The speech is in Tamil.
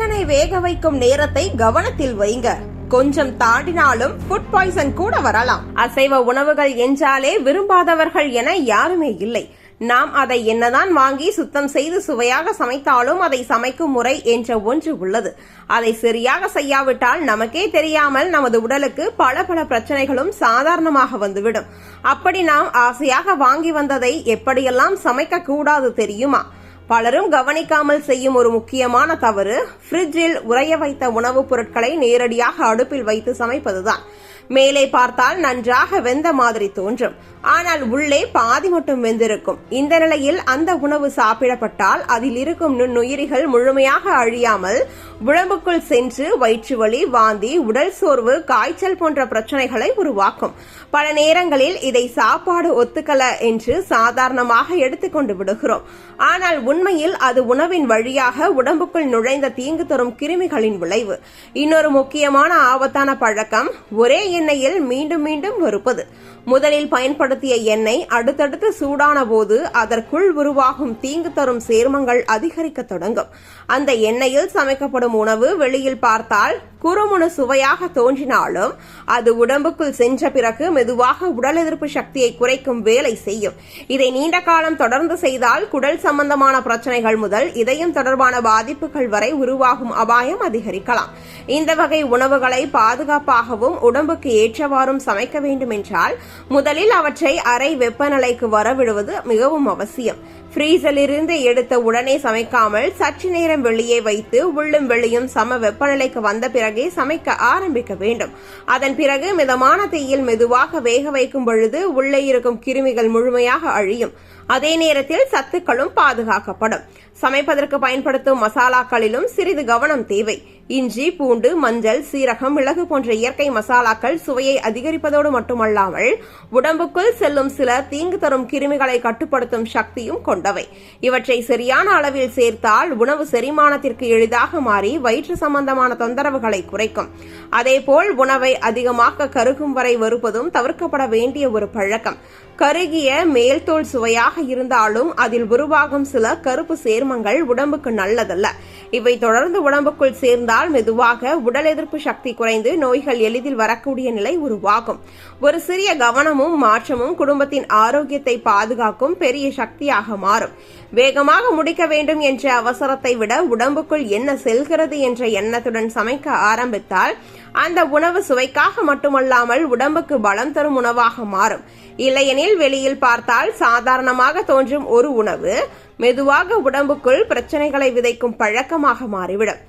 சிக்கனை வேக வைக்கும் நேரத்தை கவனத்தில் வைங்க. கொஞ்சம் தாண்டினாலும் ஃபுட் பாய்சன் கூட வரலாம். அசைவ உணவுகள் என்றாலே விரும்பாதவர்கள் என யாருமே இல்லை. நாம் அதை என்னதான் வாங்கி சுத்தம் செய்து சுவையாக சமைத்தாலும் அதை சமைக்கும் முறை என்ற ஒன்று உள்ளது. அதை சரியாக செய்யாவிட்டால் நமக்கே தெரியாமல் நமது உடலுக்கு பல பல பிரச்சனைகளும் சாதாரணமாக வந்துவிடும். அப்படி நாம் ஆசையாக வாங்கி வந்ததை எப்படியெல்லாம் சமைக்க கூடாது தெரியுமா? பலரும் கவனிக்காமல் செய்யும் ஒரு முக்கியமான தவறு ஃப்ரிட்ஜில் உறைய வைத்த உணவுப் பொருட்களை நேரடியாக அடுப்பில் வைத்து சமைப்பதுதான். மேலே பார்த்தால் நன்றாக வெந்த மாதிரி தோன்றும். ஆனால் உள்ளே பாதி மட்டும் வெந்திருக்கும். இந்த நிலையில் அந்த உணவு சாப்பிடப்பட்டால் அதில் இருக்கும் நுண்ணுயிரிகள் முழுமையாக அழியாமல் உடம்புக்குள் சென்று வயிற்று வலி வாந்தி உடல் சோர்வு காய்ச்சல் போன்ற பிரச்சனைகளை உருவாக்கும். பல நேரங்களில் இதை சாப்பாடு ஒத்துக்கல என்று சாதாரணமாக எடுத்துக்கொண்டு விடுகிறோம். ஆனால் உண்மையில் அது உணவின் வழியாக உடம்புக்குள் நுழைந்த தீங்கு தரும் கிருமிகளின் விளைவு. இன்னொரு முக்கியமான ஆபத்தான பழக்கம் ஒரே எண்ணெயில் மீண்டும் மீண்டும் வறுப்பது. முதலில் பயன்படுத்திய எண்ணெய் அடுத்தடுத்து சூடான போது அதற்குள் உருவாகும் தீங்கு தரும் சேர்மங்கள் அதிகரிக்க தொடங்கும். அந்த எண்ணெயில் சமைக்கப்படும் உணவு வெளியில் பார்த்தால் குறுமுணு சுவையாக தோன்றினாலும் அது உடம்புக்குள் சென்ற பிறகு மெதுவாக உடல் எதிர்ப்பு சக்தியை குறைக்கும் வேலை செய்யும். இதை நீண்ட காலம் தொடர்ந்து செய்தால் குடல் சம்பந்தமான பிரச்சனைகள் முதல் இதயம் தொடர்பான பாதிப்புகள் வரை உருவாகும் அபாயம் அதிகரிக்கலாம். இந்த வகை உணவுகளை பாதுகாப்பாகவும் உடம்புக்கு ஏற்றவாறும் சமைக்க வேண்டும் என்றால் முதலில் அவற்றை அறை வெப்பநிலைக்கு வரவிடுவது மிகவும் அவசியம். ஃப்ரீசரிலிருந்து எடுத்த உடனே சமைக்காமல் சற்று நேரம் வெளியே வைத்து உள்ளும் வெளியும் சம வெப்பநிலைக்கு வந்த பிறகே சமைக்க ஆரம்பிக்க வேண்டும். அதன் பிறகு மிதமான தீயில் மெதுவாக வேக வைக்கும் பொழுது உள்ளே இருக்கும் கிருமிகள் முழுமையாக அழியும். அதே நேரத்தில் சத்துக்களும் பாதுகாக்கப்படும். சமைப்பதற்கு பயன்படுத்தும் மசாலாக்களிலும் சிறிது கவனம் தேவை. இஞ்சி பூண்டு மஞ்சள் சீரகம் மிளகு போன்ற இயற்கை மசாலாக்கள் சுவையை அதிகரிப்பதோடு மட்டுமல்லாமல் உடம்புக்குள் செல்லும் சில தீங்கு தரும் கிருமிகளை கட்டுப்படுத்தும் சக்தியும் கொண்டவை. இவற்றை சரியான அளவில் சேர்த்தால் உணவு செரிமானத்திற்கு எளிதாக மாறி வயிற்று சம்பந்தமான தொந்தரவுகளை குறைக்கும். அதேபோல் உணவை அதிகமாக கருகும் வரை வருவதும் தவிர்க்கப்பட வேண்டிய ஒரு பழக்கம். கருகிய மேல்தோல் சுவையாக இருந்தாலும் அதில் உருவாகும் சில கருப்பு சேர்மங்கள் உடம்புக்கு நல்லதல்ல. இவை தொடர்ந்து உடம்புக்குள் சேர்ந்தால் மெதுவாக உடல் எதிர்ப்பு சக்தி குறைந்து நோய்கள் எளிதில் வரக்கூடிய நிலை உருவாகும். ஒரு சிறிய கவனமும் மாற்றமும் குடும்பத்தின் ஆரோக்கியத்தை பாதுகாக்கும் பெரிய சக்தியாக மாறும். வேகமாக முடிக்க வேண்டும் என்ற அவசரத்தை விட உடம்புக்குள் என்ன செல்கிறது என்ற எண்ணத்துடன் சமைக்க ஆரம்பித்தால் அந்த உணவு சுவைக்காக மட்டுமல்லாமல் உடம்புக்கு பலம் தரும் உணவாக மாறும். இல்லையெனில் வெளியில் பார்த்தால் சாதாரணமாக தோன்றும் ஒரு உணவு மெதுவாக உடம்புக்குள் பிரச்சனைகளை விதைக்கும் பழக்கமாக மாறிவிடும்.